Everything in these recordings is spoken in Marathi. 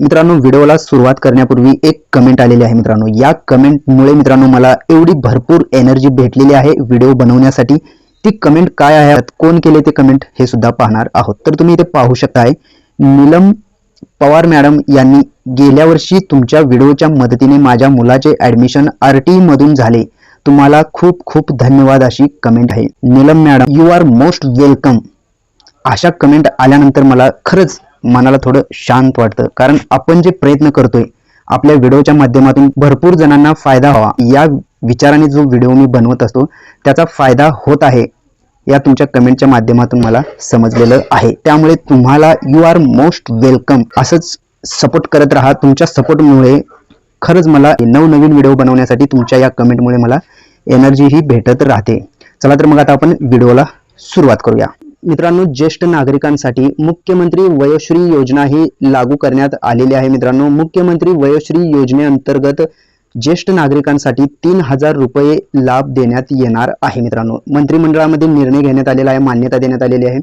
मित्रांनो व्हिडिओला सुरुवात करण्यापूर्वी एक कमेंट आलेली आहे मित्रांनो. या कमेंटमुळे मित्रांनो मला एवढी भरपूर एनर्जी भेटलेली आहे व्हिडिओ बनवण्यासाठी. ती कमेंट काय आहे? कोण केले ते कमेंट हे सुद्धा पाहणार आहोत. तर तुम्ही इथे पाहू शकताय नीलम पवार मॅडम यांनी गेल्या वर्षी तुमच्या व्हिडिओच्या मदतीने माझ्या मुलाचे ऍडमिशन आर टी मधून झाले. तुम्हाला खूप खूप धन्यवाद अशी कमेंट आहे. Neelam madam you are most welcome अशा कमेंट आल्यानंतर मला खरंच मनाला थोडं शांत वाटतं. कारण आपण जे प्रयत्न करतोय आपल्या व्हिडिओच्या माध्यमातून भरपूर जणांना फायदा व्हावा. या विचाराने जो व्हिडिओ मी बनवत असतो त्याचा फायदा होत आहे या तुमच्या कमेंटच्या माध्यमातून मला समजलेलं आहे. त्यामुळे तुम्हाला यू आर मोस्ट वेलकम असंच सपोर्ट करत राहा. तुमच्या सपोर्टमुळे खरंच मला नवनवीन व्हिडिओ बनवण्यासाठी तुमच्या या कमेंटमुळे मला एनर्जी ही भेटत राहते. चला तर मग आता आपण व्हिडिओला सुरुवात करूया. मित्रांनो ज्येष्ठ नागरिकांसाठी मुख्यमंत्री वयोश्री योजना ही लागू करण्यात आलेली आहे. मित्रांनो मुख्यमंत्री वयोश्री योजनेअंतर्गत ज्येष्ठ नागरिकांसाठी तीन हजार रुपये लाभ देण्यात येणार आहे मित्रांनो. मंत्रिमंडळामध्ये निर्णय घेण्यात आलेला आहे मान्यता देण्यात आलेली आहे.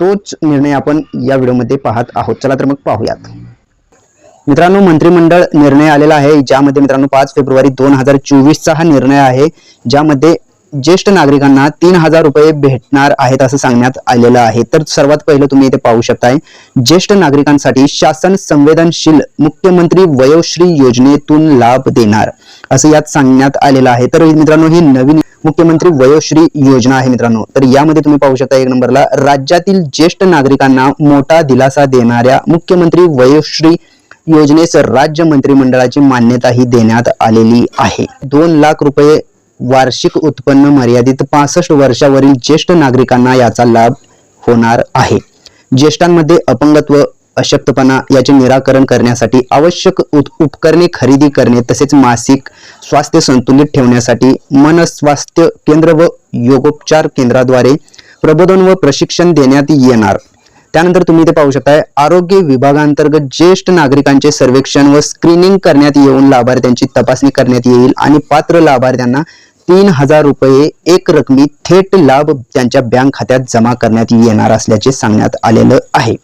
तोच निर्णय आपण या व्हिडिओमध्ये पाहत आहोत. चला तर मग पाहूयात. मित्रांनो मंत्रिमंडळ निर्णय आलेला आहे ज्यामध्ये मित्रांनो पाच फेब्रुवारी दोन हजार चोवीसचा हा निर्णय आहे ज्यामध्ये ज्येष्ठ नागरिकांना तीन हजार रुपये भेटणार आहेत असं सांगण्यात आलेलं आहे. तर सर्वात पहिलं तुम्ही इथे पाहू शकताय ज्येष्ठ नागरिकांसाठी शासन संवेदनशील मुख्यमंत्री वयोश्री योजनेतून लाभ देणार असं यात सांगण्यात आलेलं आहे. तर मित्रांनो ही नवीन मुख्यमंत्री वयोश्री योजना आहे मित्रांनो. तर यामध्ये तुम्ही पाहू शकता एक नंबरला राज्यातील ज्येष्ठ नागरिकांना मोठा दिलासा देणाऱ्या मुख्यमंत्री वयोश्री योजनेस राज्य मंत्रिमंडळाची मान्यता ही देण्यात आलेली आहे. दोन लाख रुपये वार्षिक उत्पन्न मर्यादित पासष्ट वर्षावरील ज्येष्ठ नागरिकांना याचा लाभ होणार आहे. ज्येष्ठांमध्ये अपंगत्व अशक्तपणा याचे निराकरण करण्यासाठी आवश्यक उपकरणे खरेदी करणे तसेच मासिक स्वास्थ्य संतुलित ठेवण्यासाठी मनस्वास्थ्य केंद्र व योगोपचार केंद्राद्वारे प्रबोधन व प्रशिक्षण देण्यात येणार. त्यानंतर तुम्ही ते पाहू शकता आरोग्य विभागांतर्गत ज्येष्ठ नागरिकांचे सर्वेक्षण व स्क्रीनिंग करण्यात येऊन लाभार्थ्यांची तपासणी करण्यात येईल आणि पात्र लाभार्थ्यांना तीन हजार रुपये एक रकमी थेट लाभ त्यांच्या बँक खात्यात जमा करण्यात येणार असल्याचे सांगण्यात आलेलं आहे.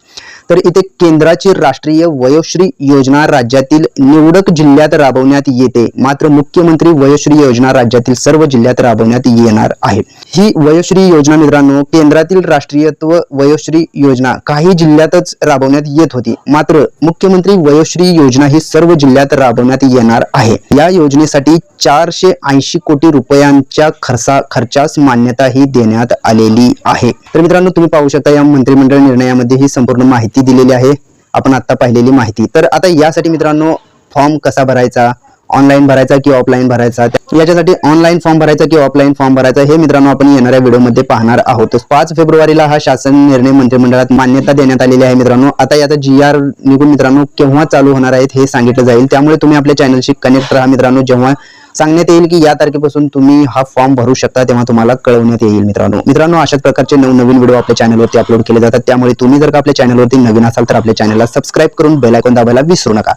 तर इथे केंद्राची राष्ट्रीय वयोश्री योजना राज्यातील निवडक जिल्ह्यात राबवण्यात येते. मात्र मुख्यमंत्री वयोश्री योजना राज्यातील सर्व जिल्ह्यात राबवण्यात येणार आहे. ही वयोश्री योजना मित्रांनो केंद्रातील राष्ट्रीयत्व वयोश्री योजना काही जिल्ह्यातच राबवण्यात येत होती. मात्र मुख्यमंत्री वयोश्री योजना ही सर्व जिल्ह्यात राबवण्यात येणार आहे. या योजनेसाठी चारशे ऐंशी कोटी रुपयांच्या खर्चा खर्चास मान्यता ही देण्यात आलेली आहे. तर मित्रांनो तुम्ही पाहू शकता या मंत्रिमंडळ निर्णयामध्ये ही संपूर्ण माहिती दिलेली आहे. आपण आता पाहिलेली माहिती. तर आता यासाठी मित्रांनो फॉर्म कसा भरायचा? ऑनलाईन भरायचा की ऑफलाईन भरायचा? याच्यासाठी ऑनलाईन फॉर्म भरायचा की ऑफलाईन फॉर्म भरायचा? हे मित्रांनो आपण येणाऱ्या व्हिडिओमध्ये पाहणार आहोत. पाच फेब्रुवारीला हा शासन निर्णय मंत्रिमंडळात मान्यता देण्यात आलेली आहे मित्रांनो. आता याचा जी आर निघून मित्रांनो केव्हा चालू होणार आहेत हे सांगितलं जाईल. त्यामुळे तुम्ही आपल्या चॅनलशी कनेक्ट राहा मित्रांनो. जेव्हा सांगण्यात येईल की या तारखेपासून तुम्ही हा फॉर्म भरू शकता तेव्हा तुम्हाला कळवण्यात येईल मित्रांनो. मित्रांनो अशाच प्रकारचे नवनवीन व्हिडिओ आपल्या चॅनलवरती अपलोड केले जातात. त्यामुळे तुम्ही जर का आपल्या चॅनलवरती नवीन असाल तर आपल्या चॅनलला सबस्क्राईब करून बेलायकॉन दाबायला विसरू नका.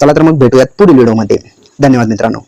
चला तर मग भेटूयात पुढील व्हिडिओमध्ये धन्यवाद मित्रांनो.